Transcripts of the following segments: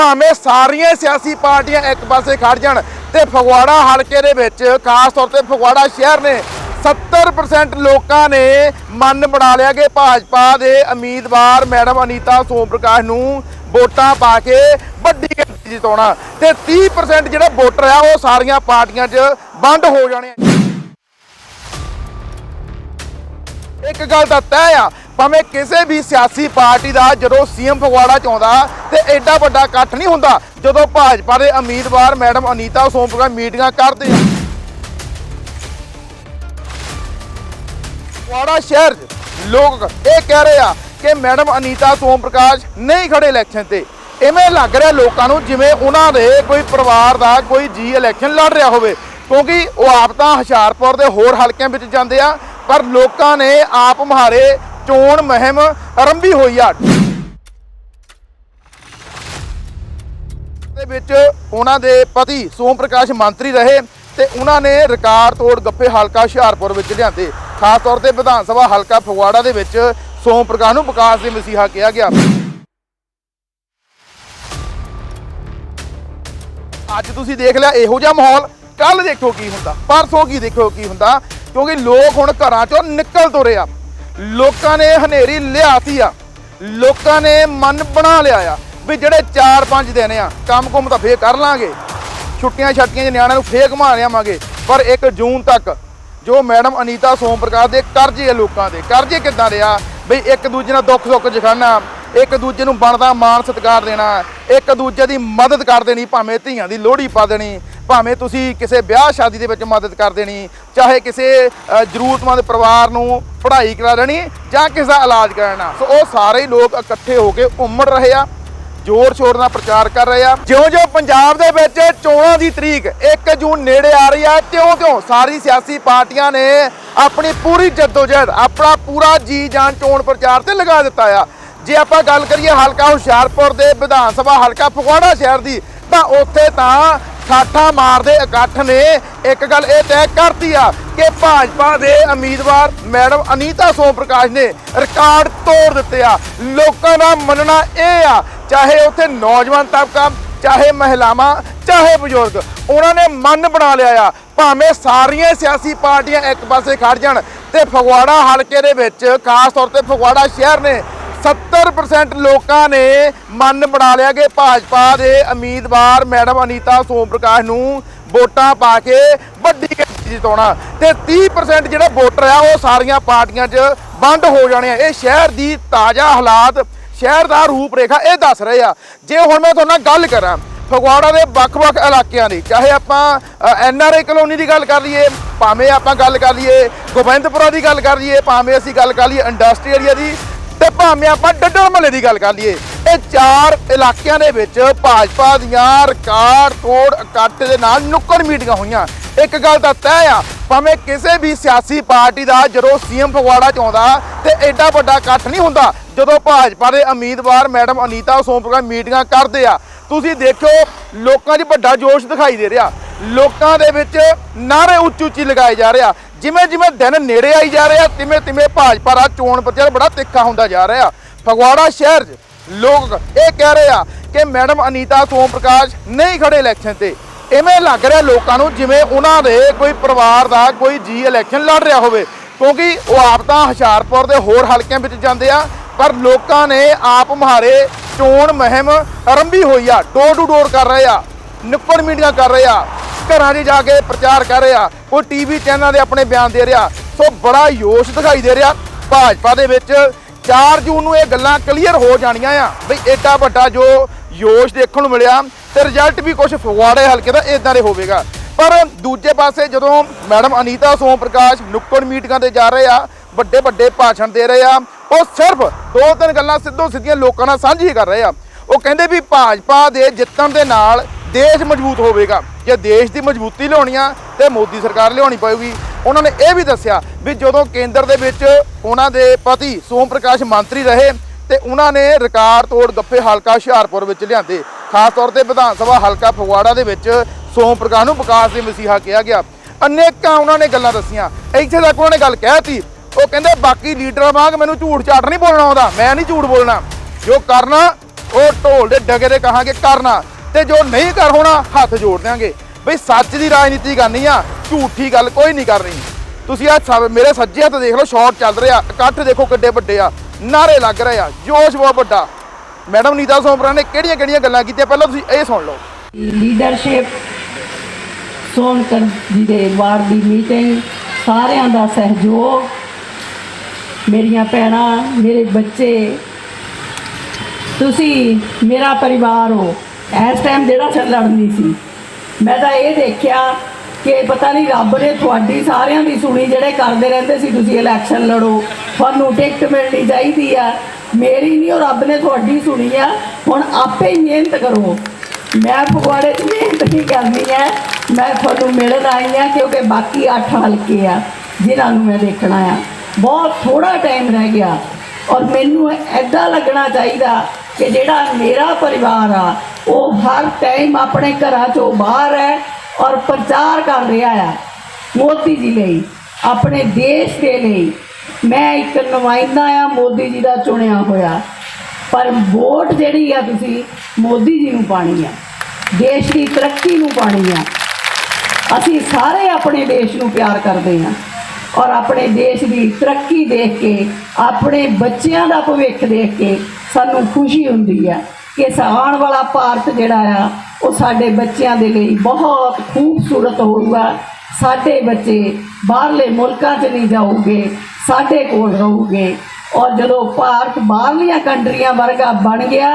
ਭਾਵੇਂ ਸਾਰੀਆਂ ਸਿਆਸੀ ਪਾਰਟੀਆਂ ਇੱਕ ਪਾਸੇ ਖੜ ਜਾਣ ਤੇ ਫਗਵਾੜਾ ਹਲਕੇ ਦੇ ਵਿੱਚ, ਖਾਸ ਤੌਰ ਤੇ ਫਗਵਾੜਾ ਸ਼ਹਿਰ ਨੇ 70% ਲੋਕਾਂ ਨੇ ਮਨ ਬਣਾ ਲਿਆ ਕਿ ਭਾਜਪਾ ਦੇ ਉਮੀਦਵਾਰ ਮੈਡਮ ਅਨੀਤਾ ਸੋਮ ਪ੍ਰਕਾਸ਼ ਨੂੰ ਵੋਟਾਂ ਪਾ ਕੇ ਵੱਡੀ ਗਿਣਤੀ ਜਿਤਾਉਣਾ ਤੇ 30% ਜਿਹੜਾ ਵੋਟਰ ਆ, ਉਹ ਸਾਰੀਆਂ ਪਾਰਟੀਆਂ 'ਚ ਵੰਡ ਹੋ ਜਾਣੇ ਇੱਕ ਗੱਲ ਤਾਂ ਤੈਅ ਆ, ਭਾਵੇਂ ਕਿਸੇ ਵੀ ਸਿਆਸੀ ਪਾਰਟੀ ਦਾ ਜਦੋਂ ਸੀਐਮ ਫਗਵਾੜਾ ਚ ਆਉਂਦਾ ਤੇ ਐਡਾ ਵੱਡਾ ਇਕੱਠ ਨਹੀਂ ਹੁੰਦਾ, ਜਦੋਂ ਭਾਜਪਾ ਦੇ ਉਮੀਦਵਾਰ ਮੈਡਮ ਅਨੀਤਾ ਸੋਮ ਪ੍ਰਕਾਸ਼ ਮੀਟਿੰਗਾਂ ਕਰਦੇ ਆ। ਫਗਵਾੜਾ ਸ਼ਹਿਰ 'ਚ ਲੋਕ ਇਹ ਕਹਿ ਰਹੇ ਆ ਕਿ ਮੈਡਮ ਅਨੀਤਾ ਸੋਮ ਪ੍ਰਕਾਸ਼ ਨਹੀਂ ਖੜੇ ਇਲੈਕਸ਼ਨ ਤੇ। ਇਵੇਂ ਲੱਗ ਰਿਹਾ ਲੋਕਾਂ ਨੂੰ ਜਿਵੇਂ ਉਹਨਾਂ ਦੇ ਕੋਈ ਪਰਿਵਾਰ ਦਾ ਕੋਈ ਜੀ ਇਲੈਕਸ਼ਨ ਲੜ ਰਿਹਾ ਹੋਵੇ, ਕਿਉਂਕਿ ਉਹ ਆਪ ਤਾਂ ਹੁਸ਼ਿਆਰਪੁਰ ਦੇ ਹੋਰ ਹਲਕਿਆਂ ਵਿੱਚ ਜਾਂਦੇ ਆ ਪਰ ਲੋਕਾਂ ਨੇ ਆਪ ਮੁਹਾਰੇ ਚੋਣ ਮੁਹਿੰਮ ਆਰੰਭੀ ਹੋਈ ਆ। ਦੇ ਵਿੱਚ ਉਹਨਾਂ ਦੇ ਪਤੀ ਸੋਮ ਪ੍ਰਕਾਸ਼ ਮੰਤਰੀ ਰਹੇ ਤੇ ਉਹਨਾਂ ਨੇ ਰਿਕਾਰਡ ਤੋੜ ਗੱਪੇ ਹਲਕਾ ਹੁਸ਼ਿਆਰਪੁਰ ਵਿੱਚ ਲਿਆਂਦੇ। ਖਾਸ ਤੌਰ ਤੇ ਵਿਧਾਨ ਸਭਾ ਹਲਕਾ ਫਗਵਾੜਾ ਦੇ ਵਿੱਚ ਸੋਮ ਪ੍ਰਕਾਸ਼ ਨੂੰ ਵਿਕਾਸ ਦੇ ਮਸੀਹਾ ਕਿਹਾ ਗਿਆ। ਅੱਜ ਤੁਸੀਂ ਦੇਖ ਲਿਆ ਇਹੋ ਜਿਹਾ ਮਾਹੌਲ। ਕੱਲ ਦੇਖੋ ਕੀ ਹੁੰਦਾ, ਪਰਸੋਂ ਕੀ ਦੇਖੋ ਕੀ ਹੁੰਦਾ। ਕਿਉਂਕਿ ਲੋਕ ਹੁਣ ਘਰਾਂ ਚੋਂ ਨਿਕਲ ਤੁਰੇ ਆ। ਲੋਕਾਂ ਨੇ ਹਨੇਰੀ ਲਿਆਤੀ ਆ। ਲੋਕਾਂ ਨੇ ਮਨ ਬਣਾ ਲਿਆ ਆ ਵੀ ਜਿਹੜੇ 4-5 ਦਿਨ ਆ ਕੰਮ ਕੁਮ ਤਾਂ ਫੇਰ ਕਰ ਲਾਂਗੇ। ਛੁੱਟੀਆਂ ਛੱਟੀਆਂ ਦੇ ਨਿਆਣਿਆਂ ਨੂੰ ਫੇਰ ਘੁਮਾ ਲਿਆਵਾਂਗੇ। ਪਰ 1 ਜੂਨ ਤੱਕ ਜੋ ਮੈਡਮ ਅਨੀਤਾ ਸੋਮ ਪ੍ਰਕਾਸ਼ ਦੇ ਕਰਜ਼ੇ ਆ ਲੋਕਾਂ ਦੇ, ਕਰਜ਼ੇ ਕਿੱਦਾਂ ਦੇ ਆ? ਬਈ ਇੱਕ ਦੂਜੇ ਨਾਲ ਦੁੱਖ ਸੁੱਖ ਜਖਾਨਾ, ਇੱਕ ਦੂਜੇ ਨੂੰ ਬਣਦਾ ਮਾਣ ਸਤਿਕਾਰ ਦੇਣਾ, ਇੱਕ ਦੂਜੇ ਦੀ ਮਦਦ ਕਰ ਦੇਣੀ, ਭਾਵੇਂ ਧੀਆਂ ਦੀ ਲੋਹੜੀ ਪਾ ਦੇਣੀ ਭਾਵੇਂ ਤੁਸੀਂ ਕਿਸੇ ਵਿਆਹ ਸ਼ਾਦੀ ਦੇ ਵਿੱਚ ਮਦਦ ਕਰ ਦੇਣੀ, ਚਾਹੇ ਕਿਸੇ ਜ਼ਰੂਰਤਮੰਦ ਪਰਿਵਾਰ ਨੂੰ ਪੜ੍ਹਾਈ ਕਰਾ ਦੇਣੀ ਜਾਂ ਕਿਸੇ ਦਾ ਇਲਾਜ ਕਰਾਉਣਾ। ਸੋ ਉਹ ਸਾਰੇ ਲੋਕ ਇਕੱਠੇ ਹੋ ਕੇ ਉਮੜ ਰਹੇ ਆ, ਜ਼ੋਰ ਸ਼ੋਰ ਨਾਲ ਪ੍ਰਚਾਰ ਕਰ ਰਹੇ ਆ। ਜਿਉਂ-ਜਿਉਂ ਪੰਜਾਬ ਦੇ ਵਿੱਚ ਚੋਣਾਂ ਦੀ ਤਰੀਕ 1 ਜੂਨ ਨੇੜੇ ਆ ਰਹੀ ਆ, ਤਿਉਂ-ਤਿਉਂ ਸਾਰੀ ਸਿਆਸੀ ਪਾਰਟੀਆਂ ਨੇ ਆਪਣੀ ਪੂਰੀ ਜਦੋਜਹਿਦ, ਆਪਣਾ ਪੂਰਾ ਜੀ ਜਾਨ ਚੋਣ ਪ੍ਰਚਾਰ ਤੇ ਲਗਾ ਦਿੱਤਾ ਆ। ਜੇ ਆਪਾਂ ਗੱਲ ਕਰੀਏ ਹਲਕਾ ਹੁਸ਼ਿਆਰਪੁਰ ਦੇ ਵਿਧਾਨ ਸਭਾ, ਹਲਕਾ ਫਗਵਾੜਾ ਸ਼ਹਿਰ ਦੀ, ਤਾਂ ਉੱਥੇ ਤਾਂ ਠਾਠਾ ਮਾਰਦੇ ਇਕੱਠ ਨੇ। ਇੱਕ ਗੱਲ ਇਹ ਤੈਅ ਕਰਤੀ ਆ ਕਿ ਭਾਜਪਾ ਦੇ ਉਮੀਦਵਾਰ ਮੈਡਮ ਅਨੀਤਾ ਸੋਮ ਪ੍ਰਕਾਸ਼ ਨੇ ਰਿਕਾਰਡ ਤੋੜ ਦਿੱਤੇ ਆ। ਲੋਕਾਂ ਦਾ ਮੰਨਣਾ ਇਹ ਆ, ਚਾਹੇ ਉੱਥੇ ਨੌਜਵਾਨ ਤਬਕਾ, ਚਾਹੇ ਮਹਿਲਾਵਾਂ, ਚਾਹੇ ਬਜ਼ੁਰਗ, ਉਹਨਾਂ ਨੇ ਮਨ ਬਣਾ ਲਿਆ ਆ। ਭਾਵੇਂ ਸਾਰੀਆਂ ਸਿਆਸੀ ਪਾਰਟੀਆਂ ਇੱਕ ਪਾਸੇ ਖੜ ਜਾਣ ਤੇ ਫਗਵਾੜਾ ਹਲਕੇ ਦੇ ਵਿੱਚ, ਖਾਸ ਤੌਰ ਤੇ ਫਗਵਾੜਾ ਸ਼ਹਿਰ ਨੇ 70% ਲੋਕਾਂ ਨੇ ਮਨ ਬਣਾ ਲਿਆ ਕਿ ਭਾਜਪਾ ਦੇ ਉਮੀਦਵਾਰ ਮੈਡਮ ਅਨੀਤਾ ਸੋਮ ਪ੍ਰਕਾਸ਼ ਨੂੰ ਵੋਟਾਂ ਪਾ ਕੇ ਵੱਡੀ ਗਿਣਤੀ ਜਿਤਾਉਣਾ। ਤੇ 30% ਜਿਹੜਾ ਵੋਟਰ ਆ, ਉਹ ਸਾਰੀਆਂ ਪਾਰਟੀਆਂ 'ਚ ਵੰਡ ਹੋ ਜਾਣੇ ਆ। ਇਹ ਸ਼ਹਿਰ ਦੀ ਤਾਜ਼ਾ ਹਾਲਾਤ, ਸ਼ਹਿਰ ਦਾ ਰੂਪ ਰੇਖਾ ਇਹ ਦੱਸ ਰਹੇ ਆ। ਜੇ ਹੁਣ ਮੈਂ ਤੁਹਾਨੂੰ ਗੱਲ ਕਰਾਂ, ਫਗਵਾੜਾ ਦੇ ਵੱਖ-ਵੱਖ ਇਲਾਕਿਆਂ ਦੀ, ਚਾਹੇ ਆਪਾਂ ਐਨਆਰਆਈ ਕਲੋਨੀ ਦੀ ਗੱਲ ਕਰ ਲਈਏ, ਭਾਵੇਂ ਆਪਾਂ ਗੱਲ ਕਰ ਲਈਏ, ਗੋਬਿੰਦਪੁਰਾ ਦੀ ਗੱਲ ਕਰ ਲਈਏ, ਭਾਵੇਂ ਅਸੀਂ ਗੱਲ ਕਰ ਲਈਏ, ਇੰਡਸਟਰੀ ਏਰੀਆ ਦੀ ਤੇ ਭਾਵੇਂ ਆਪਾਂ ਡੱਡਲ ਮਹੱਲੇ ਦੀ ਗੱਲ ਕਰ ਲਈਏ, ਇਹ ਚਾਰ ਇਲਾਕਿਆਂ ਦੇ ਵਿੱਚ ਭਾਜਪਾ ਦੀਆਂ ਰਿਕਾਰਡ ਤੋੜ ਇਕੱਠ ਦੇ ਨਾਲ ਨੁੱਕੜ ਮੀਟਿੰਗਾਂ ਹੋਈਆਂ। ਇੱਕ ਗੱਲ ਤਾਂ ਤੈਅ ਆ, ਭਾਵੇਂ ਕਿਸੇ ਵੀ ਸਿਆਸੀ ਪਾਰਟੀ ਦਾ ਜਦੋਂ ਸੀਐਮ ਫਗਵਾੜਾ ਚ ਆਉਂਦਾ ਤੇ ਐਡਾ ਵੱਡਾ ਇਕੱਠ ਨਹੀਂ ਹੁੰਦਾ, ਜਦੋਂ ਭਾਜਪਾ ਦੇ ਉਮੀਦਵਾਰ ਮੈਡਮ ਅਨੀਤਾ ਸੋਮ ਪ੍ਰਕਾਸ਼ ਮੀਟਿੰਗਾਂ ਕਰਦੇ ਆ, ਤੁਸੀਂ ਦੇਖਿਓ ਲੋਕਾਂ 'ਚ ਵੱਡਾ ਜੋਸ਼ ਦਿਖਾਈ ਦੇ ਰਿਹਾ। ਲੋਕਾਂ ਦੇ ਵਿੱਚ ਨਾਰੇ ਉੱਚੀ ਉੱਚੀ ਲਗਾਏ ਜਾ ਰਿਹਾ ਜਿਵੇਂ ਜਿਵੇਂ ਦਿਨ ਨੇੜੇ ਆਈ ਜਾ ਰਿਹਾ, ਤਿਵੇਂ ਤਿਵੇਂ ਭਾਜਪਾ ਦਾ ਚੋਣ ਪ੍ਰਚਾਰ ਬੜਾ ਤਿੱਖਾ ਹੁੰਦਾ ਜਾ ਰਿਹਾ। ਫਗਵਾੜਾ ਸ਼ਹਿਰ 'ਚ ਲੋਕ ਇਹ ਕਹਿ ਰਹੇ ਆ ਕਿ ਮੈਡਮ ਅਨੀਤਾ ਸੋਮ ਪ੍ਰਕਾਸ਼ ਨਹੀਂ ਖੜੇ ਇਲੈਕਸ਼ਨ ਤੇ। ਇਵੇਂ ਲੱਗ ਰਿਹਾ ਲੋਕਾਂ ਨੂੰ ਜਿਵੇਂ ਉਹਨਾਂ ਦੇ ਕੋਈ ਪਰਿਵਾਰ ਦਾ ਕੋਈ ਜੀ ਇਲੈਕਸ਼ਨ ਲੜ ਰਿਹਾ ਹੋਵੇ। ਕਿਉਂਕਿ ਉਹ ਆਪ ਤਾਂ ਹੁਸ਼ਿਆਰਪੁਰ ਦੇ ਹੋਰ ਹਲਕਿਆਂ ਵਿੱਚ ਜਾਂਦੇ ਆ, ਪਰ ਲੋਕਾਂ ਨੇ ਆਪ ਮੁਹਾਰੇ ਚੋਣ ਮੁਹਿੰਮ ਆਰੰਭੀ ਹੋਈ ਆ। ਡੋਰ ਟੂ ਡੋਰ ਕਰ ਰਹੇ ਆ ਨੁੱਕੜ ਮੀਟਿੰਗਾਂ ਕਰ ਰਹੇ ਆ। ਘਰਾਂ 'ਚ ਜਾ ਕੇ ਪ੍ਰਚਾਰ ਕਰ ਰਿਹਾ ਆ ਕੋਈ ਟੀਵੀ ਚੈਨਲਾਂ ਦੇ ਆਪਣੇ ਬਿਆਨ ਦੇ ਰਿਹਾ। ਸੋ ਬੜਾ ਜੋਸ਼ ਦਿਖਾਈ ਦੇ ਰਿਹਾ ਭਾਜਪਾ ਦੇ ਵਿੱਚ। 4 ਜੂਨ ਨੂੰ ਇਹ ਗੱਲਾਂ ਕਲੀਅਰ ਹੋ ਜਾਣੀਆਂ ਆ। ਬਈ ਏਡਾ ਵੱਡਾ ਜੋ ਯੋਸ਼ ਦੇਖਣ ਨੂੰ ਮਿਲਿਆ ਤੇ ਰਿਜ਼ਲਟ ਵੀ ਕੁਝ ਫਗਵਾੜੇ ਹਲਕੇ ਦਾ ਇਦਾਂ ਦੇ ਹੋਵੇਗਾ। ਪਰ ਦੂਜੇ ਪਾਸੇ ਜਦੋਂ ਮੈਡਮ ਅਨੀਤਾ ਸੋਮ ਪ੍ਰਕਾਸ਼ ਨੁੱਕੜ ਮੀਟਿੰਗਾਂ ਤੇ ਜਾ ਰਹੇ ਆ, ਵੱਡੇ ਵੱਡੇ ਭਾਸ਼ਣ ਦੇ ਰਹੇ ਆ, ਉਹ ਸਿਰਫ ਦੋ ਤਿੰਨ ਗੱਲਾਂ ਸਿੱਧੋ ਸਿੱਧੀਆਂ ਲੋਕਾਂ ਨਾਲ ਸਾਂਝੀ ਕਰ ਰਹੇ ਆ। ਉਹ ਕਹਿੰਦੇ ਵੀ ਭਾਜਪਾ ਦੇ ਜਿੱਤਣ ਦੇ ਨਾਲ ਦੇਸ਼ ਮਜ਼ਬੂਤ ਹੋਵੇਗਾ। ਜੇ ਦੇਸ਼ ਦੀ ਮਜ਼ਬੂਤੀ ਲਿਆਉਣੀ ਆ ਤੇ ਮੋਦੀ ਸਰਕਾਰ ਲਿਆਉਣੀ ਪਊਗੀ। ਉਹਨਾਂ ਨੇ ਇਹ ਵੀ ਦੱਸਿਆ ਵੀ ਜਦੋਂ ਕੇਂਦਰ ਦੇ ਵਿੱਚ ਉਹਨਾਂ ਦੇ ਪਤੀ ਸੋਮ ਪ੍ਰਕਾਸ਼ ਮੰਤਰੀ ਰਹੇ ਤੇ ਉਹਨਾਂ ਨੇ ਰਿਕਾਰਡ ਤੋੜ ਗੱਫੇ ਹਲਕਾ ਹੁਸ਼ਿਆਰਪੁਰ ਵਿੱਚ ਲਿਆਂਦੇ। ਖਾਸ ਤੌਰ ਤੇ ਵਿਧਾਨ ਸਭਾ ਹਲਕਾ ਫਗਵਾੜਾ ਦੇ ਵਿੱਚ ਸੋਮ ਪ੍ਰਕਾਸ਼ ਨੂੰ ਵਿਕਾਸ ਦੇ ਮਸੀਹਾ ਕਿਹਾ ਗਿਆ। ਅਨੇਕਾਂ ਉਹਨਾਂ ਨੇ ਗੱਲਾਂ ਦੱਸੀਆਂ। ਇੱਥੇ ਤੱਕ ਉਹਨਾਂ ਨੇ ਗੱਲ ਕਹਿਤੀ ਉਹ ਕਹਿੰਦੇ, ਬਾਕੀ ਲੀਡਰਾਂ ਵਾਂਗ ਮੈਨੂੰ ਝੂਠ ਝਾੜ ਨਹੀਂ ਬੋਲਣਾ ਆਉਂਦਾ। ਮੈਂ ਨਹੀਂ ਝੂਠ ਬੋਲਣਾ। ਜੋ ਕਰਨਾ, ਉਹ ਢੋਲ ਦੇ ਡਗੇ ਦੇ ਕਹਾਂਗੇ, ਕਰਨਾ। ਤੇ ਜੋ ਨਹੀਂ ਕਰ ਹੋਣਾ, ਹੱਥ ਜੋੜ ਦਿਆਂਗੇ। ਬਈ ਸੱਚ ਦੀ ਰਾਜਨੀਤੀ ਕਰਨੀ ਆ, ਝੂਠੀ ਗੱਲ ਕੋਈ ਨਹੀਂ ਕਰਨੀ। ਤੁਸੀਂ ਆ ਮੇਰੇ ਸੱਜੇ ਹੱਥ ਦੇਖ ਲਓ ਸ਼ਾਟ ਚੱਲ ਰਿਹਾ, ਇਕੱਠ ਦੇਖੋ ਕਿੱਡੇ ਵੱਡੇ ਆ, ਨਾਰੇ ਲੱਗ ਰਹੇ ਆ, ਜੋਸ਼ ਬਹੁਤ ਵੱਡਾ। ਮੈਡਮ ਨੀਤਾ ਸੋਮਰਾ ਨੇ ਕਿਹੜੀਆਂ ਕਿਹੜੀਆਂ ਗੱਲਾਂ ਕੀਤੀਆਂ? ਪਹਿਲਾਂ ਤੁਸੀਂ ਇਹ ਸੁਣ ਲਓ। ਲੀਡਰਸ਼ਿਪ ਸੋਨਕਰ ਜੀ ਦੇ ਵਾਰਡ ਦੀ ਮੀਟਿੰਗ ਸਾਰਿਆਂ ਦਾ ਸਹਿਯੋਗ, ਮੇਰੀਆਂ ਭੈਣਾਂ, ਮੇਰੇ ਬੱਚੇ, ਤੁਸੀਂ ਮੇਰਾ ਪਰਿਵਾਰ ਹੋ। ਇਸ ਟਾਈਮ ਜਿਹੜਾ ਸਰ ਲੜਨੀ ਸੀ। ਮੈਂ ਤਾਂ ਇਹ ਦੇਖਿਆ ਕਿ ਪਤਾ ਨਹੀਂ ਰੱਬ ਨੇ ਤੁਹਾਡੀ ਸਾਰਿਆਂ ਦੀ ਸੁਣੀ, ਜਿਹੜੇ ਕਰਦੇ ਰਹਿੰਦੇ ਸੀ, ਤੁਸੀਂ ਇਲੈਕਸ਼ਨ ਲੜੋ, ਤੁਹਾਨੂੰ ਟਿਕਟ ਮਿਲਣੀ ਚਾਹੀਦੀ ਆ। ਮੇਰੀ ਨਹੀਂ ਉਹ ਰੱਬ ਨੇ ਤੁਹਾਡੀ ਸੁਣੀ ਆ। ਹੁਣ ਆਪੇ ਹੀ ਮਿਹਨਤ ਕਰੋ। ਮੈਂ ਫਗਵਾੜੇ 'ਚ ਮਿਹਨਤ ਨਹੀਂ ਕਰਨੀ ਹੈ ਮੈਂ ਤੁਹਾਨੂੰ ਮਿਲਣ ਆਈ ਹਾਂ ਕਿਉਂਕਿ ਬਾਕੀ 8 ਹਲਕੇ ਆ, ਜਿਨ੍ਹਾਂ ਨੂੰ ਮੈਂ ਦੇਖਣਾ ਆ। ਬਹੁਤ ਥੋੜਾ ਟਾਈਮ ਰਹਿ ਗਿਆ। ਔਰ ਮੈਨੂੰ ਐਦਾਂ ਲੱਗਣਾ ਚਾਹੀਦਾ ਕਿ ਜਿਹੜਾ ਮੇਰਾ ਪਰਿਵਾਰ ਆ ਉਹ ਹਰ ਟਾਈਮ ਆਪਣੇ ਘਰਾਂ ਚੋਂ ਬਾਹਰ ਹੈ ਔਰ ਪ੍ਰਚਾਰ ਕਰ ਰਿਹਾ ਆ ਮੋਦੀ ਜੀ ਲਈ, ਆਪਣੇ ਦੇਸ਼ ਦੇ ਲਈ। ਮੈਂ ਇੱਕ ਨੁਮਾਇੰਦਾ ਆ ਮੋਦੀ ਜੀ ਦਾ ਚੁਣਿਆ ਹੋਇਆ। ਪਰ ਵੋਟ ਜਿਹੜੀ ਆ ਤੁਸੀਂ ਮੋਦੀ ਜੀ ਨੂੰ ਪਾਣੀ ਆ। ਦੇਸ਼ ਦੀ ਤਰੱਕੀ ਨੂੰ ਪਾਣੀ ਆ। ਅਸੀਂ ਸਾਰੇ ਆਪਣੇ ਦੇਸ਼ ਨੂੰ ਪਿਆਰ ਕਰਦੇ ਹਾਂ ਔਰ ਆਪਣੇ ਦੇਸ਼ ਦੀ ਤਰੱਕੀ ਦੇਖ ਕੇ, ਆਪਣੇ ਬੱਚਿਆਂ ਦਾ ਭਵਿੱਖ ਦੇਖ ਕੇ ਸਾਨੂੰ ਖੁਸ਼ੀ ਹੁੰਦੀ ਹੈ ਕਿ ਆਉਣ ਵਾਲਾ ਭਾਰਤ ਜਿਹੜਾ ਆ, ਉਹ ਸਾਡੇ ਬੱਚਿਆਂ ਦੇ ਲਈ ਬਹੁਤ ਖੂਬਸੂਰਤ ਹੋਊਗਾ। ਸਾਡੇ ਬੱਚੇ ਬਾਹਰਲੇ ਮੁਲਕਾਂ 'ਚ ਨਹੀਂ ਜਾਊਗੇ, ਸਾਡੇ ਕੋਲ ਰਹੂਗੇ। ਔਰ ਜਦੋਂ ਭਾਰਤ ਬਾਹਰਲੀਆਂ ਕੰਟਰੀਆਂ ਵਰਗਾ ਬਣ ਗਿਆ,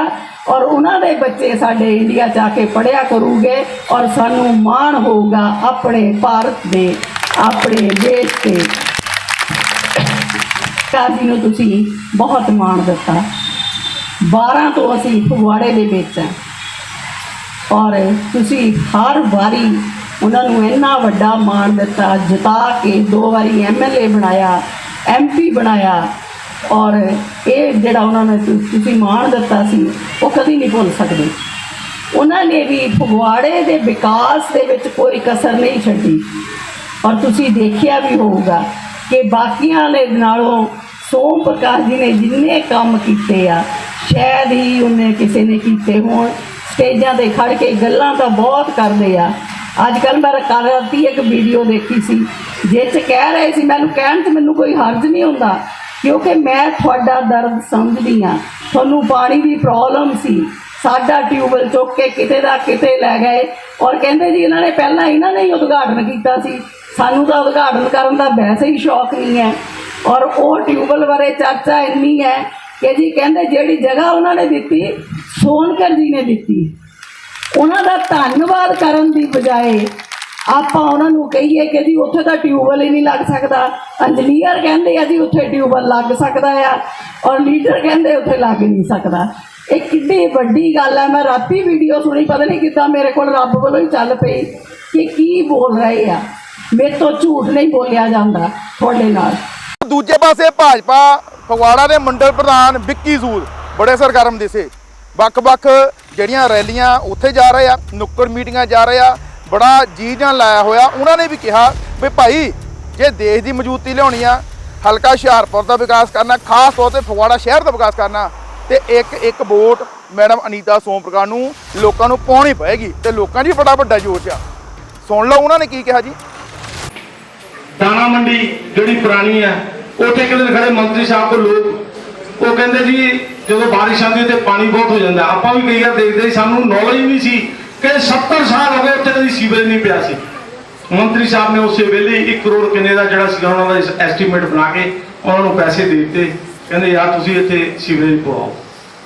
ਔਰ ਉਹਨਾਂ ਦੇ ਬੱਚੇ ਸਾਡੇ ਇੰਡੀਆ 'ਚ ਆ ਕੇ ਪੜਿਆ ਕਰੂਗੇ, ਔਰ ਸਾਨੂੰ ਮਾਣ ਹੋਊਗਾ ਆਪਣੇ ਭਾਰਤ ਦੇ, ਆਪਣੇ ਦੇਸ਼ ਤੇ ਕਾਜ਼ੀ ਨੂੰ ਤੁਸੀਂ ਬਹੁਤ ਮਾਣ ਦਿੱਤਾ। 12 ਤੋਂ ਅਸੀਂ ਫਗਵਾੜੇ ਦੇ ਵਿੱਚ ਹਾਂ। ਔਰ ਤੁਸੀਂ ਹਰ ਵਾਰੀ ਉਹਨਾਂ ਨੂੰ ਇੰਨਾ ਵੱਡਾ ਮਾਣ ਦਿੱਤਾ, ਜਿਤਾ ਕੇ ਦੋ ਵਾਰੀ ਐਮਐਲਏ ਬਣਾਇਆ ਐਮਪੀ ਬਣਾਇਆ। ਔਰ ਇਹ ਜਿਹੜਾ ਉਹਨਾਂ ਨੇ ਤੁਸੀਂ ਮਾਣ ਦਿੱਤਾ ਸੀ, ਉਹ ਕਦੀ ਨਹੀਂ ਭੁੱਲ ਸਕਦੇ। ਉਹਨਾਂ ਨੇ ਵੀ ਫਗਵਾੜੇ ਦੇ ਵਿਕਾਸ ਦੇ ਵਿੱਚ ਕੋਈ ਕਸਰ ਨਹੀਂ ਛੱਡੀ। ਔਰ ਤੁਸੀਂ ਦੇਖਿਆ ਵੀ ਹੋਊਗਾ ਕਿ ਬਾਕੀਆਂ ਦੇ ਨਾਲੋਂ ਸੋਮ ਪ੍ਰਕਾਸ਼ ਜੀ ਨੇ ਜਿੰਨੇ ਕੰਮ ਕੀਤੇ ਆ ਸ਼ਾਇਦ ਹੀ ਉਹਨੇ ਕਿਸੇ ਨੇ ਕੀਤੇ ਹੋਣ। ਸਟੇਜਾਂ ਤੇ ਖੜ ਕੇ ਗੱਲਾਂ ਤਾਂ ਬਹੁਤ ਕਰਦੇ ਆ। ਅੱਜ ਕੱਲ ਮੈਂ ਕੱਲ੍ਹ ਰਾਤੀ ਇੱਕ ਵੀਡੀਓ ਦੇਖੀ ਸੀ, ਜਿਹ 'ਚ ਕਹਿ ਰਹੇ ਸੀ, ਮੈਨੂੰ ਕਹਿਣ 'ਚ ਮੈਨੂੰ ਕੋਈ ਹਰਜ ਨਹੀਂ ਹੁੰਦਾ, ਕਿਉਂਕਿ ਮੈਂ ਤੁਹਾਡਾ ਦਰਦ ਸਮਝਦੀ ਆ ਤੁਹਾਨੂੰ ਪਾਣੀ ਦੀ ਪ੍ਰੋਬਲਮ ਸੀ। ਸਾਡਾ ਟਿਊਬਲ ਚੁੱਕ ਕੇ ਕਿਤੇ ਦਾ ਕਿਤੇ ਲੈ ਗਏ। ਔਰ ਕਹਿੰਦੇ ਜੀ, ਇਹਨਾਂ ਨੇ ਪਹਿਲਾਂ ਇਹਨਾਂ ਨੇ ਹੀ ਉਦਘਾਟਨ ਕੀਤਾ ਸੀ। ਸਾਨੂੰ ਤਾਂ ਉਦਘਾਟਨ ਕਰਨ ਦਾ ਵੈਸੇ ਹੀ ਸ਼ੌਕ ਨਹੀਂ ਹੈ। ਔਰ ਉਹ ਟਿਊਬਲ ਬਾਰੇ ਚਰਚਾ ਇੰਨੀ ਹੈ ਕਿ ਜੀ ਕਹਿੰਦੇ ਜਿਹੜੀ ਜਗ੍ਹਾ ਉਹਨਾਂ ਨੇ ਦਿੱਤੀ, ਸੋਨਕਰ ਜੀ ਨੇ ਦਿੱਤੀ। ਉਹਨਾਂ ਦਾ ਧੰਨਵਾਦ ਕਰਨ ਦੀ ਬਜਾਏ ਆਪਾਂ ਉਹਨਾਂ ਨੂੰ ਕਹੀਏ ਕਿ ਜੀ ਉੱਥੇ ਤਾਂ ਟਿਊਬਵੈਲ ਹੀ ਨਹੀਂ ਲੱਗ ਸਕਦਾ। ਇੰਜੀਨੀਅਰ ਕਹਿੰਦੇ ਆ ਜੀ ਉੱਥੇ ਟਿਊਬਵੈਲ ਲੱਗ ਸਕਦਾ ਆ ਔਰ ਲੀਡਰ ਕਹਿੰਦੇ ਉੱਥੇ ਲੱਗ ਨਹੀਂ ਸਕਦਾ। ਇਹ ਕਿੱਡੀ ਵੱਡੀ ਗੱਲ ਹੈ ਮੈਂ ਰਾਤੀ ਵੀਡੀਓ ਸੁਣੀ, ਪਤਾ ਨਹੀਂ ਕਿੱਦਾਂ ਮੇਰੇ ਕੋਲ ਰੱਬ ਵੱਲੋਂ ਹੀ ਚੱਲ ਪਈ ਕਿ ਕੀ ਬੋਲ ਰਹੇ ਆ। ਮੇਰੇ ਤੋਂ ਝੂਠ ਨਹੀਂ ਬੋਲਿਆ ਜਾਂਦਾ ਤੁਹਾਡੇ ਨਾਲ। ਦੂਜੇ ਪਾਸੇ ਭਾਜਪਾ, ਫਗਵਾੜਾ ਦੇ ਮੰਡਲ ਪ੍ਰਧਾਨ ਵਿੱਕੀ ਸੂਦ, ਬੜੇ ਸਰਗਰਮ ਦਿਸੇ। ਵੱਖ-ਵੱਖ ਜਿਹੜੀਆਂ ਰੈਲੀਆਂ ਉੱਥੇ ਜਾ ਰਹੇ ਆ, ਨੁੱਕਰ ਮੀਟਿੰਗਾਂ ਜਾ ਰਹੇ ਆ, ਬੜਾ ਜੀ ਜਾਨ ਲਾਇਆ ਹੋਇਆ। ਉਹਨਾਂ ਨੇ ਵੀ ਕਿਹਾ ਵੀ ਭਾਈ, ਜੇ ਦੇਸ਼ ਦੀ ਮਜ਼ਬੂਤੀ ਲਿਆਉਣੀ ਆ, ਹਲਕਾ ਹੁਸ਼ਿਆਰਪੁਰ ਦਾ ਵਿਕਾਸ ਕਰਨਾ, ਖਾਸ ਤੌਰ ਤੇ ਫਗਵਾੜਾ ਸ਼ਹਿਰ ਦਾ ਵਿਕਾਸ ਕਰਨਾ, ਤੇ ਇੱਕ ਇੱਕ ਵੋਟ ਮੈਡਮ ਅਨੀਤਾ ਸੋਮ ਸੋਮਪ੍ਰਕਾਸ਼ ਨੂੰ ਲੋਕਾਂ ਨੂੰ ਪਾਉਣੀ ਪਏਗੀ, ਤੇ ਲੋਕਾਂ ਦੀ ਬੜਾ ਵੱਡਾ ਜੋਸ਼ ਆ। ਸੁਣ ਲਓ ਉਹਨਾਂ ਨੇ ਕੀ ਕਿਹਾ ਜੀ। ਦਾਣਾ ਮੰਡੀ ਜਿਹੜੀ ਪੁਰਾਣੀ ਹੈ ਉੱਥੇ ਇੱਕ ਦਿਨ ਖੜੇ ਮੰਤਰੀ ਸਾਹਿਬ ਕੋਲ ਲੋਕ, ਉਹ ਕਹਿੰਦੇ ਜੀ, ਜਦੋਂ ਬਾਰਿਸ਼ ਆਉਂਦੀ ਹੈ ਤੇ ਪਾਣੀ ਬਹੁਤ ਹੋ ਜਾਂਦਾ। ਆਪਾਂ ਵੀ ਕਈ ਵਾਰ ਦੇਖਦੇ ਸਾਨੂੰ ਨੌਲੇਜ ਨਹੀਂ ਸੀ ਕਿ 70 ਸਾਲ ਹੋ ਗਏ ਉੱਥੇ ਕਦੀ ਸੀਵਰੇਜ ਨਹੀਂ ਪਿਆ ਸੀ। ਮੰਤਰੀ ਸਾਹਿਬ ਨੇ ਉਸੇ ਵੇਲੇ 1 ਕਰੋੜ ਕਿੰਨੇ ਦਾ ਜਿਹੜਾ ਸੀਗਾ, ਉਹਨਾਂ ਦਾ ਐਸਟੀਮੇਟ ਬਣਾ ਕੇ ਉਹਨਾਂ ਨੂੰ ਪੈਸੇ ਦੇ ਦਿੱਤੇ। ਕਹਿੰਦੇ, ਯਾਰ, ਤੁਸੀਂ ਇੱਥੇ ਸੀਵਰੇਜ ਪਵਾਓ।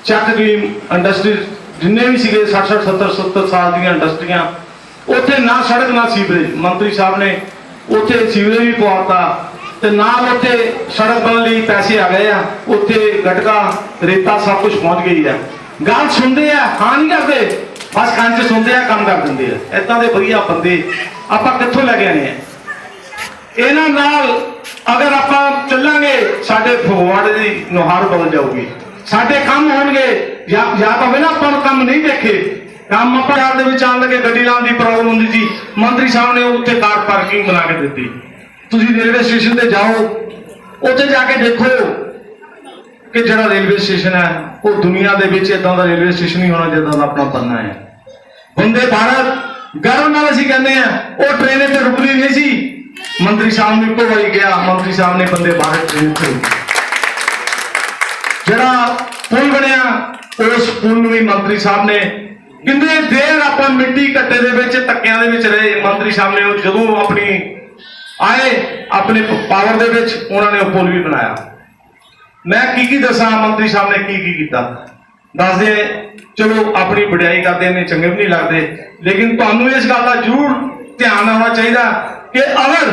ਚੱਕ ਦੀ ਇੰਡਸਟਰੀ ਜਿੰਨੇ ਵੀ ਸੀਗੇ 60 60 70 70 ਸਾਲ ਦੀਆਂ ਇੰਡਸਟਰੀਆਂ ਉੱਥੇ ਨਾ ਸੜਕ, ਨਾ ਸੀਵਰੇਜ। ਮੰਤਰੀ ਸਾਹਿਬ ਨੇ ਉੱਥੇ ਸੀਵਰੇਜ ਵੀ ਪਵਾਤਾ ਤੇ ਨਾਲ ਉੱਥੇ ਸੜਕ ਬਣਨ ਲਈ ਪੈਸੇ ਆ ਗਏ ਆ। ਉੱਥੇ ਗਟਕਾ, ਰੇਤਾ ਸਭ ਕੁਝ ਪਹੁੰਚ ਗਈ ਆ। ਗੱਲ ਸੁਣਦੇ ਆ, ਹਾਂ ਨਹੀਂ ਕਰਦੇ? ਬਸ ਕੰਨ 'ਚ ਸੁਣਦੇ ਆ, ਕੰਮ ਕਰ ਦਿੰਦੇ ਆ। ਏਦਾਂ ਦੇ ਵਧੀਆ ਬੰਦੇ ਆਪਾਂ ਕਿੱਥੋਂ ਲੈ ਕੇ ਆਣੇ ਆ? ਇਹਨਾਂ ਨਾਲ ਅਗਰ ਆਪਾਂ ਚੱਲਾਂਗੇ, ਸਾਡੇ ਫਗਵਾੜੇ ਦੀ ਨੁਹਾਰ ਬਦਲ ਜਾਊਗੀ। ਸਾਡੇ ਕੰਮ ਹੋਣਗੇ। ਜਾਂ ਜਾਂ ਤਾਂ ਹੋਵੇ ਆਪਾਂ ਕੰਮ ਨਹੀਂ ਦੇਖੇ। ਕੰਮ ਆਪਾਂ ਸ਼ਹਿਰ ਦੇ ਵਿੱਚ ਆਉਣ ਲੱਗੇ, ਗੱਡੀ ਲਾਉਣ ਦੀ ਪ੍ਰੋਬਲਮ ਹੁੰਦੀ ਸੀ। ਮੰਤਰੀ ਸਾਹਿਬ ਨੇ ਉੱਥੇ ਕਾਰ ਪਾਰਕਿੰਗ ਬਣਾ ਕੇ ਦਿੱਤੀ। ਤੁਸੀਂ ਰੇਲਵੇ ਸਟੇਸ਼ਨ ਤੇ ਜਾਓ, ਉੱਥੇ ਜਾ ਕੇ ਦੇਖੋ ਕਿ ਜਿਹੜਾ ਰੇਲਵੇ ਸਟੇਸ਼ਨ ਹੈ, ਉਹ ਦੁਨੀਆ ਦੇ ਵਿੱਚ ਇਦਾਂ ਦਾ ਰੇਲਵੇ ਸਟੇਸ਼ਨ ਹੀ ਹੋਣਾ ਜਿੱਦਾਂ ਦਾ ਆਪਣਾ ਬਣਨਾ ਹੈ। ਬੰਦੇ ਭਾਰਤ ਗਰਵ ਨਾਲ ਅਸੀਂ ਕਹਿੰਦੇ ਆ ਉਹ ਟ੍ਰੇਨ ਤੇ ਰੁਕਦੀ ਨਹੀਂ ਸੀ। ਮੰਤਰੀ ਸਾਹਿਬ ਨੇ ਇੱਕੋ ਵਾਰੀ ਗਿਆ ਮੰਤਰੀ ਸਾਹਿਬ ਨੇ ਬੰਦੇ ਭਾਰਤ ਟ੍ਰੇਨ ਤੇ ਜਿਹੜਾ ਪੁਲ ਬਣਿਆ, ਉਸ ਪੁਲ ਨੂੰ ਵੀ ਮੰਤਰੀ ਸਾਹਿਬ ਨੇ ਕਿੰਨੇ ਦੇਰ ਆਪਾਂ ਮਿੱਟੀ ਘੱਟੇ ਦੇ ਵਿੱਚ, ਧੱਕਿਆਂ ਦੇ ਵਿੱਚ ਰਹੇ। ਮੰਤਰੀ ਸਾਹਿਬ ਨੇ ਉਹ ਜਦੋਂ ਆਪਣੀ ਆਏ ਆਪਣੇ ਪਾਵਰ ਦੇ ਵਿੱਚ, ਉਹਨਾਂ ਨੇ ਉਹ ਪੁਲ ਵੀ ਬਣਾਇਆ। ਮੈਂ ਕੀ ਕੀ ਦੱਸਾਂ, ਮੰਤਰੀ ਸਾਹਿਬ ਨੇ ਕੀ ਕੀ ਕੀਤਾ? ਦੱਸਦੇ ਚਲੋ ਆਪਣੀ ਵਡਿਆਈ ਕਰਦੇ ਨੇ ਚੰਗੇ ਵੀ ਨਹੀਂ ਲੱਗਦੇ, ਲੇਕਿਨ ਤੁਹਾਨੂੰ ਇਸ ਗੱਲ ਦਾ ਜ਼ਰੂਰ ਧਿਆਨ ਆਉਣਾ ਚਾਹੀਦਾ ਕਿ ਅਗਰ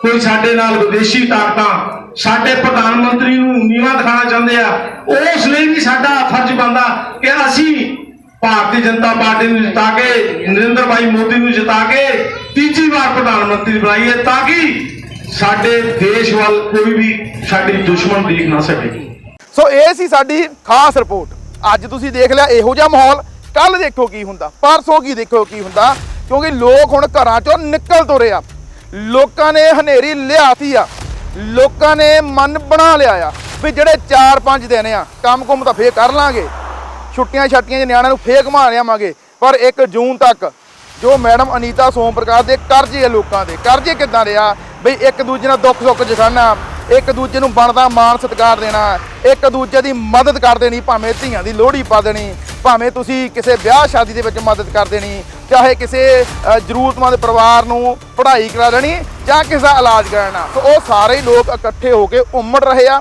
ਕੋਈ ਸਾਡੇ ਨਾਲ ਵਿਦੇਸ਼ੀ ਤਾਕਤਾਂ, ਸਾਡੇ ਪ੍ਰਧਾਨ ਮੰਤਰੀ ਨੂੰ ਨੀਵਾਂ ਦਿਖਾਉਣਾ ਚਾਹੁੰਦੇ ਆ, ਉਸ ਲਈ ਵੀ ਸਾਡਾ ਫਰਜ਼ ਬਣਦਾ ਕਿ ਅਸੀਂ ਭਾਰਤੀ ਜਨਤਾ ਪਾਰਟੀ ਨੂੰ ਜਿਤਾ ਕੇ, ਨਰਿੰਦਰ ਭਾਈ ਮੋਦੀ ਨੂੰ ਜਿਤਾ ਕੇ ਤੀਜੀ ਵਾਰ ਪ੍ਰਧਾਨ ਮੰਤਰੀ ਬਣਾਈਏ ਤਾਂ ਕਿ ਸਾਡੇ ਦੇਸ਼ ਵੱਲ ਕੋਈ ਵੀ ਸਾਡੀ ਦੁਸ਼ਮਣ ਦੇਖ ਨਾ ਸਕੇ। ਸੋ ਇਹ ਸੀ ਸਾਡੀ ਖਾਸ ਰਿਪੋਰਟ। ਅੱਜ ਤੁਸੀਂ ਦੇਖ ਲਿਆ ਇਹੋ ਜਿਹਾ ਮਾਹੌਲ। ਕੱਲ ਦੇਖੋ ਕੀ ਹੁੰਦਾ, ਪਰਸੋਂ ਕੀ ਦੇਖੋ ਕੀ ਹੁੰਦਾ, ਕਿਉਂਕਿ ਲੋਕ ਹੁਣ ਘਰਾਂ ਚੋਂ ਨਿਕਲ ਤੁਰੇ ਆ। ਲੋਕਾਂ ਨੇ ਹਨੇਰੀ ਲਿਆਤੀ ਆ। ਲੋਕਾਂ ਨੇ ਮਨ ਬਣਾ ਲਿਆ ਆ ਵੀ ਜਿਹੜੇ 4-5 ਦਿਨ ਆ, ਕੰਮ ਕੁਮ ਤਾਂ ਫੇਰ ਕਰ ਲਾਂਗੇ। ਛੁੱਟੀਆਂ ਛੱਟੀਆਂ 'ਚ ਨਿਆਣਿਆਂ ਨੂੰ ਫੇਰ ਘੁਮਾ ਲਿਆਵਾਂਗੇ। ਪਰ 1 ਜੂਨ ਤੱਕ ਜੋ ਮੈਡਮ ਅਨੀਤਾ ਸੋਮ ਪ੍ਰਕਾਸ਼ ਦੇ ਕਰਜ਼ੇ ਆ ਲੋਕਾਂ ਦੇ, ਕਰਜ਼ੇ ਕਿੱਦਾਂ ਦੇ ਆ? ਬਈ ਇੱਕ ਦੂਜੇ ਨਾਲ ਦੁੱਖ ਸੁੱਖ ਜਸਾਨਾ ਇੱਕ ਦੂਜੇ ਨੂੰ ਬਣਦਾ ਮਾਣ ਸਤਿਕਾਰ ਦੇਣਾ, ਇੱਕ ਦੂਜੇ ਦੀ ਮਦਦ ਕਰ ਦੇਣੀ, ਭਾਵੇਂ ਧੀਆਂ ਦੀ ਲੋਹੜੀ ਪਾ ਦੇਣੀ, ਭਾਵੇਂ ਤੁਸੀਂ ਕਿਸੇ ਵਿਆਹ ਸ਼ਾਦੀ ਦੇ ਵਿੱਚ ਮਦਦ ਕਰ ਦੇਣੀ, ਚਾਹੇ ਕਿਸੇ ਜ਼ਰੂਰਤਮੰਦ ਪਰਿਵਾਰ ਨੂੰ ਪੜ੍ਹਾਈ ਕਰਾ ਦੇਣੀ ਜਾਂ ਕਿਸੇ ਦਾ ਇਲਾਜ ਕਰਾਉਣਾ ਸੋ ਉਹ ਸਾਰੇ ਲੋਕ ਇਕੱਠੇ ਹੋ ਕੇ ਉਮੜ ਰਹੇ ਆ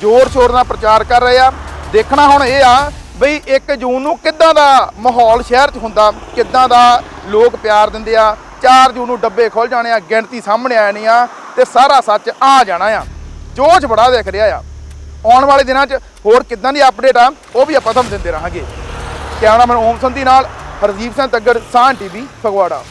ਜ਼ੋਰ ਸ਼ੋਰ ਨਾਲ ਪ੍ਰਚਾਰ ਕਰ ਰਹੇ ਆ। ਦੇਖਣਾ ਹੁਣ ਇਹ ਆ ਬਈ 1 ਜੂਨ ਨੂੰ ਕਿੱਦਾਂ ਦਾ ਮਾਹੌਲ ਸ਼ਹਿਰ 'ਚ ਹੁੰਦਾ? ਕਿੱਦਾਂ ਦਾ ਲੋਕ ਪਿਆਰ ਦਿੰਦੇ ਆ? 4 ਜੂਨ ਨੂੰ ਡੱਬੇ ਖੁੱਲ ਜਾਣੇ ਆ, ਗਿਣਤੀ ਸਾਹਮਣੇ ਆ ਆ ਤੇ ਸਾਰਾ ਸੱਚ ਆ ਜਾਣਾ ਆ। ਜੋਸ਼ ਬੜਾ ਦਿਖ ਰਿਹਾ ਆ। ਆਉਣ ਵਾਲੇ ਦਿਨਾਂ 'ਚ ਹੋਰ ਕਿੱਦਾਂ ਦੀ ਅਪਡੇਟ ਆ, ਉਹ ਵੀ ਆਪਾਂ ਤੁਹਾਨੂੰ ਦਿੰਦੇ ਰਹਾਂਗੇ। ਕੈਮਰਾਮੈਨ ਓਮ ਸੰਧੀ ਨਾਲ ਹਰਦੀਪ ਸਿੰਘ ਤੱਗਰ ਸਾਨ ਟੀਵੀ, ਫਗਵਾੜਾ।